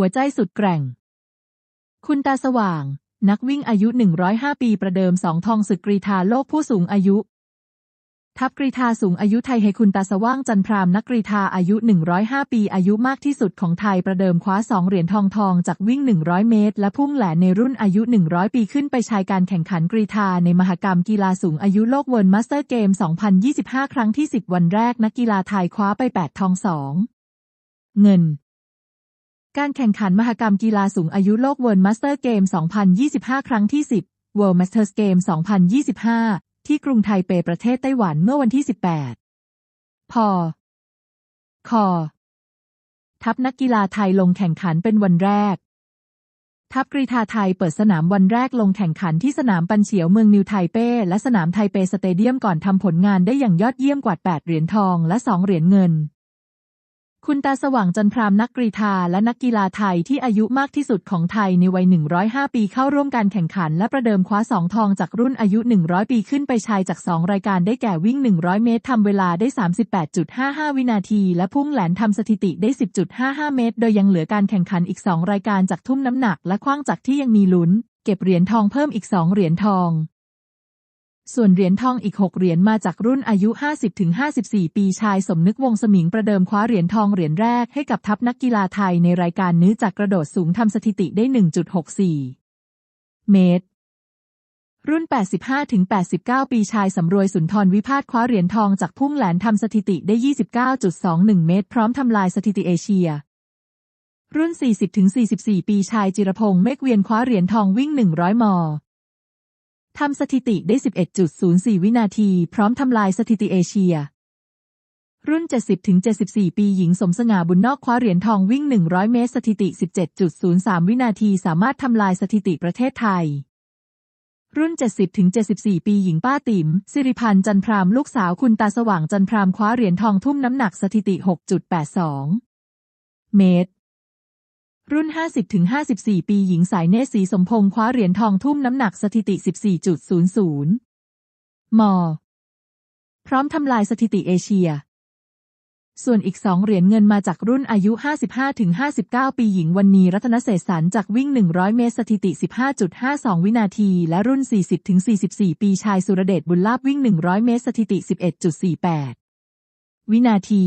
หัวใจสุดแกร่ง คุณตาสว่าง นักวิ่งอายุ 105 ปีประเดิมสองทองศึกกรีธาโลกผู้สูงอายุ ทัพกรีธาสูงอายุไทยให้คุณตาสว่างจันพรามนักกรีธาอายุ 105 ปีอายุมากที่สุดของไทยประเดิมคว้าสองเหรียญทองทองจากวิ่ง 100 เมตร และพุ่งแหลนในรุ่นอายุ 100 ปีขึ้นไปชายการแข่งขันกรีธาในมหกรรมกีฬาสูงอายุโลกเวิร์มาสเตอร์เกม 2025 ครั้งที่ 10 วันแรกนักกีฬาไทยคว้าไป 8 ทอง 2 เงิน การแข่งขันมหกรรมกีฬาสูงอายุโลกเวิร์มาสเตอร์เกม2025 ครั้งที่ 10 World Masters Game 2025 ที่กรุงไทเปประเทศไต้หวันเมื่อวันที่ 18พคทัพนักกีฬาไทยลงแข่งขันเป็นวันแรก ทัพกรีธาไทยเปิดสนามวันแรกลงแข่งขันที่สนามปันเฉียวเมืองนิวไทเป้ และสนามไทเปสเตเดียมก่อนทำผลงานได้อย่างยอดเยี่ยมกว่า8เหรียญทองและ 2 เหรียญเงิน คุณตาสว่างจันพรามนักกรีธาและนักกีฬาไทยที่อายุมากที่สุดของไทยในวัย 105 ปีเข้าร่วมการแข่งขัน และประเดิมคว้าสองทองจากรุ่นอายุ 100 ปีขึ้นไปชายจาก 2 รายการได้แก่วิ่ง 100 เมตรทำเวลาได้ 38.55 วินาที และพุ่งแหลนทำสถิติได้ 10.55 เมตร โดยยังเหลือการแข่งขันอีก 2 รายการจากทุ่มน้ำหนัก และคว้างจากที่ยังมีลุ้น เก็บเหรียญทองเพิ่มอีก 2 เหรียญทอง ส่วนเหรียญทองอีก 6 เหรียญมาจากรุ่นอายุ 50-54 ปีชายสมนึกวงสมิงประเดิมคว้าเหรียญทองเหรียญแรกให้กับทัพนักกีฬาไทยในรายการนื้อจากกระโดดสูงทำสถิติได้ 1.64 เมตร รุ่น 85-89 ปีชายสำรวยสุนทรวิพาทคว้าเหรียญทองจากพุ่งแหลนทำสถิติได้ 29.21 เมตร พร้อมทำลายสถิติเอเชียรุ่น 40-44 ปีชายจิรพงษ์เมฆเวียนคว้าเหรียญทองวิ่ง 100 ม ทำสถิติได้ 11.04 วินาที พร้อมทำลายสถิติเอเชีย รุ่น 70-74 ปีหญิงสมสง่าบุญนอกคว้าเหรียญทองวิ่ง 100 เมตร สถิติ 17.03 วินาที สามารถทำลายสถิติประเทศไทย รุ่น 70-74 ปีหญิงป้าติ๋มสิริพันธ์จันพรามลูกสาวคุณตาสว่างจันพรามคว้าเหรียญทองทุ่มน้ำหนักสถิติ 6.82 เมตร รุ่น 50-54 ปีหญิงสายเนสีสมพงษ์คว้าเหรียญทองทุ่มน้ำหนักสถิติ 14.00 ม พร้อมทำลายสถิติเอเชีย ส่วนอีกสองเหรียญเงินมาจากรุ่นอายุ 55-59 ปีหญิงวันนีรัตนเศษสันจากวิ่ง 100 เมตรสถิติ 15.52 วินาที และรุ่น 40-44 ปีชายสุรเดชบุญลาบวิ่ง 100 เมตรสถิติ 11.48 วินาที